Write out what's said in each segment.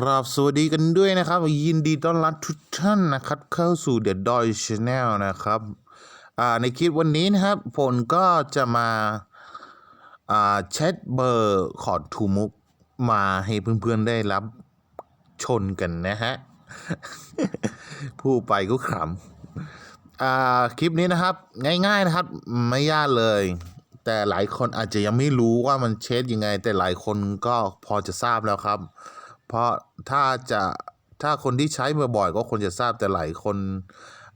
กราบสวัสดีกันด้วยนะครับ ยินดีต้อนรับทุกท่านนะครับ เข้าสู่ The Doi Channel นะครับอ่าในคลิปวันนี้นะครับผลก็จะมาอ่าเช็ดเบอร์ขอดทูมุกมาให้เพื่อนๆได้รับชนกันนะฮะผู้ไปก็ขำอ่าคลิปนี้นะครับ ง่ายๆนะครับ ไม่ยากเลยแต่หลายคนอาจจะยังไม่รู้ว่ามันเช็ดยังไง แต่หลายคนก็พอจะทราบแล้วครับ เพราะถ้าจะถ้าคนที่ใช้บ่อยๆก็ควรจะทราบแต่หลายคน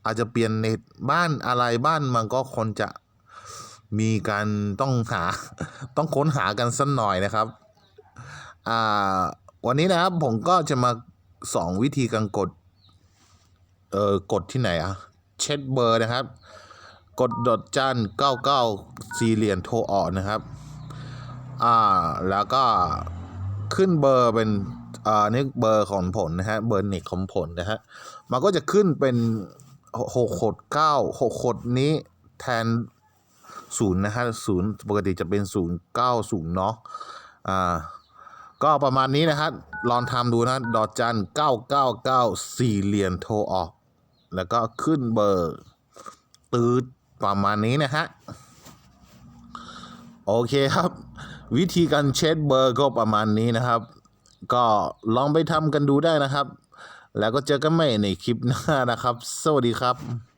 อาจจะเปลี่ยนเน็ตบ้านอะไรบ้านมันก็ควรจะมีการต้องหาต้องค้นหากันสักหน่อยนะครับอ่าวันนี้นะครับผมก็จะมาสองวิธีการกดเอ่อกดที่ไหนอะเช็ดเบอร์นะครับ กดดอทจันเก้าเก้าสี่เหรียญโทรออกนะครับ อ่าแล้วก็ขึ้นเบอร์เป็น อ่านี่เบอร์ของผลนะฮะเบอร์น็ตของผลนะฮะมันก็จะขึ้นเป็นหกขดเก้าหกขดนี้แทนศูนย์นะฮะศูนย์ปกติจะเป็นศูนย์เก้าศูนย์เนาะอ่าก็ประมาณนี้นะฮะลองทำดูนะดอจันเก้าเก้าเก้าสี่เหรียญโทรออก แล้วก็ขึ้นเบอร์ตืดประมาณนี้นะฮะโอเคครับ วิธีการเช็ดเบอร์ก็ประมาณนี้นะครับ ก็ลองไปทำกันดูได้นะครับ แล้วก็เจอกันใหม่ในคลิปหน้านะครับ สวัสดีครับ